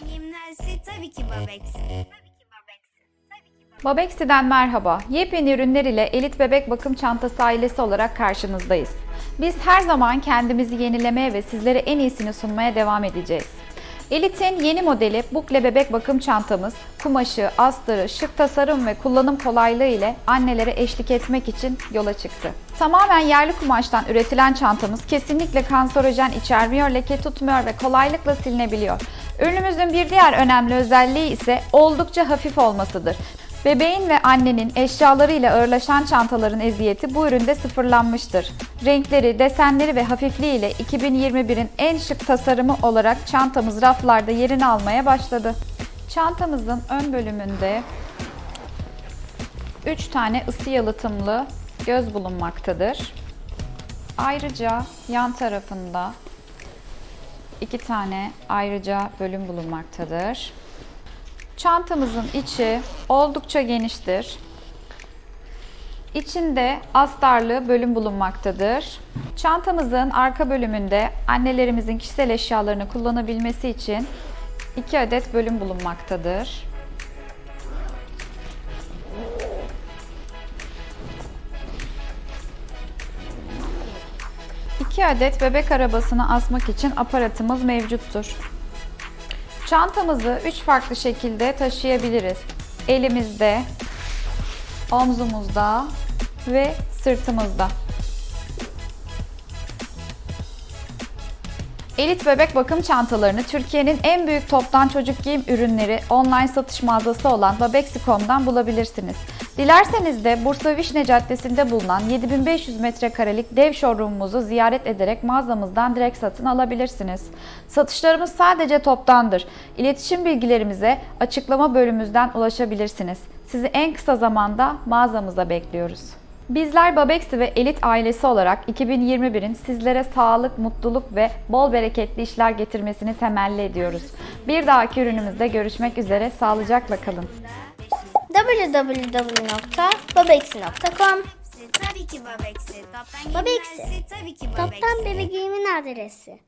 Giyimlerse tabii ki Babex. Tabii ki Babex. Tabii ki Babex. Babexi'den merhaba. Yepyeni ürünler ile elit bebek bakım çantası ailesi olarak karşınızdayız. Biz her zaman kendimizi yenilemeye ve sizlere en iyisini sunmaya devam edeceğiz. Elit'in yeni modeli bukle bebek bakım çantamız, kumaşı, astarı, şık tasarım ve kullanım kolaylığı ile annelere eşlik etmek için yola çıktı. Tamamen yerli kumaştan üretilen çantamız kesinlikle kanserojen içermiyor, leke tutmuyor ve kolaylıkla silinebiliyor. Ürünümüzün bir diğer önemli özelliği ise oldukça hafif olmasıdır. Bebeğin ve annenin eşyalarıyla ağırlaşan çantaların eziyeti bu üründe sıfırlanmıştır. Renkleri, desenleri ve hafifliği ile 2021'in en şık tasarımı olarak çantamız raflarda yerini almaya başladı. Çantamızın ön bölümünde 3 tane ısı yalıtımlı göz bulunmaktadır. Ayrıca yan tarafında iki tane ayrıca bölüm bulunmaktadır. Çantamızın içi oldukça geniştir. İçinde astarlı bölüm bulunmaktadır. Çantamızın arka bölümünde annelerimizin kişisel eşyalarını kullanabilmesi için 2 adet bölüm bulunmaktadır. İki adet bebek arabasını asmak için aparatımız mevcuttur. Çantamızı üç farklı şekilde taşıyabiliriz. Elimizde, omzumuzda ve sırtımızda. Elit bebek bakım çantalarını Türkiye'nin en büyük toptan çocuk giyim ürünleri online satış mağazası olan Babexi.com'dan bulabilirsiniz. Dilerseniz de Bursa Vişne Caddesi'nde bulunan 7500 metrekarelik dev showroomumuzu ziyaret ederek mağazamızdan direkt satın alabilirsiniz. Satışlarımız sadece toptandır. İletişim bilgilerimize açıklama bölümümüzden ulaşabilirsiniz. Sizi en kısa zamanda mağazamıza bekliyoruz. Bizler Babexi ve Elit ailesi olarak 2021'in sizlere sağlık, mutluluk ve bol bereketli işler getirmesini temelli ediyoruz. Bir dahaki ürünümüzde görüşmek üzere, sağlıcakla kalın. www.babexi.com Tabii ki Babex'i. Toptan Babex'i. giyimlerse tabii ki Babex. Toptan bebeğimin adresi.